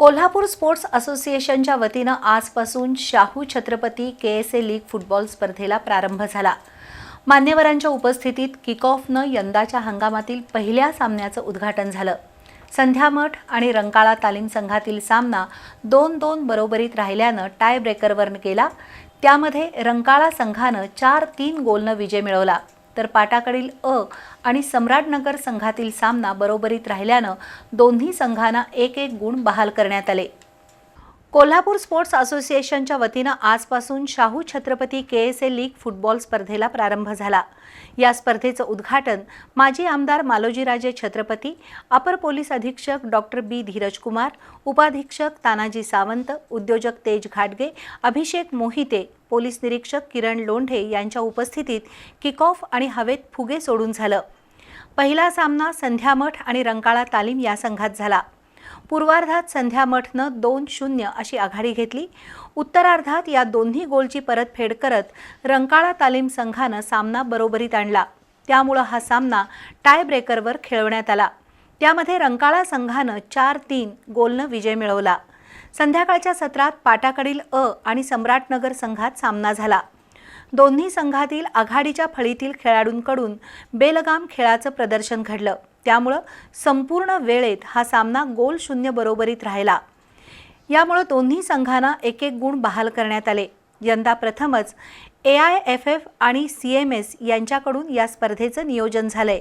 Kolhapur sports असोसिएशनच्या वतीनं आजपासून Shahu Chhatrapati K S A league football स्पर्धेला प्रारंभ झाला. मान्यवरांच्या उपस्थितीत किकऑफनं यंदाच्या हंगामातील पहिल्या सामन्याचं उद्घाटन झालं. संध्यामठ आणि रंकाळा तालीम संघातील सामना दोन दोन बरोबरीत राहिल्यानं टाय ब्रेकरवर केला त्यामध्ये रंकाळा संघानं चार तीन गोलनं विजय मिळवला. तर पाटाकडील अ आणि सम्राटनगर संघातील सामना बरोबरीत राहिल्यानं दोन्ही संघांना एक एक गुण बहाल करण्यात आले. कोल्हापूर स्पोर्ट्स असोसिएशनच्या वतीनं आजपासून Shahu Chhatrapati K S A league football स्पर्धेला प्रारंभ झाला. या स्पर्धेचं उद्घाटन माजी आमदार मालोजीराजे छत्रपती अपर पोलीस अधीक्षक डॉक्टर बी धीरजकुमार उपाधीक्षक तानाजी सावंत उद्योजक तेज घाटगे अभिषेक मोहिते पोलीस निरीक्षक किरण लोंढे यांच्या उपस्थितीत किकऑफ आणि हवेत फुगे सोडून झालं. पहिला सामना संध्यामठ आणि रंकाळा तालीम या संघात झाला. पूर्वार्धात संध्यामठनं दोन शून्य अशी आघाडी घेतली. उत्तरार्धात या दोन्ही गोलची परतफेड करत रंकाळा तालीम संघानं सामना बरोबरीत आणला. त्यामुळं हा सामना टाय ब्रेकरवर खेळवण्यात आला. त्यामध्ये रंकाळा संघानं चार तीन गोलनं विजय मिळवला. संध्याकाळच्या सत्रात पाटाकडील अ आणि सम्राटनगर संघात सामना झाला. दोन्ही संघातील आघाडीच्या फळीतील खेळाडूंकडून बेलगाम खेळाचं प्रदर्शन घडलं. त्यामुळं संपूर्ण वेळेत हा सामना गोल शून्य बरोबरीत राहिला. यामुळं दोन्ही संघांना एक एक गुण बहाल करण्यात आले. यंदा प्रथमच ए आय एफ एफ आणि सी एम एस यांच्याकडून या स्पर्धेचं नियोजन झालंय.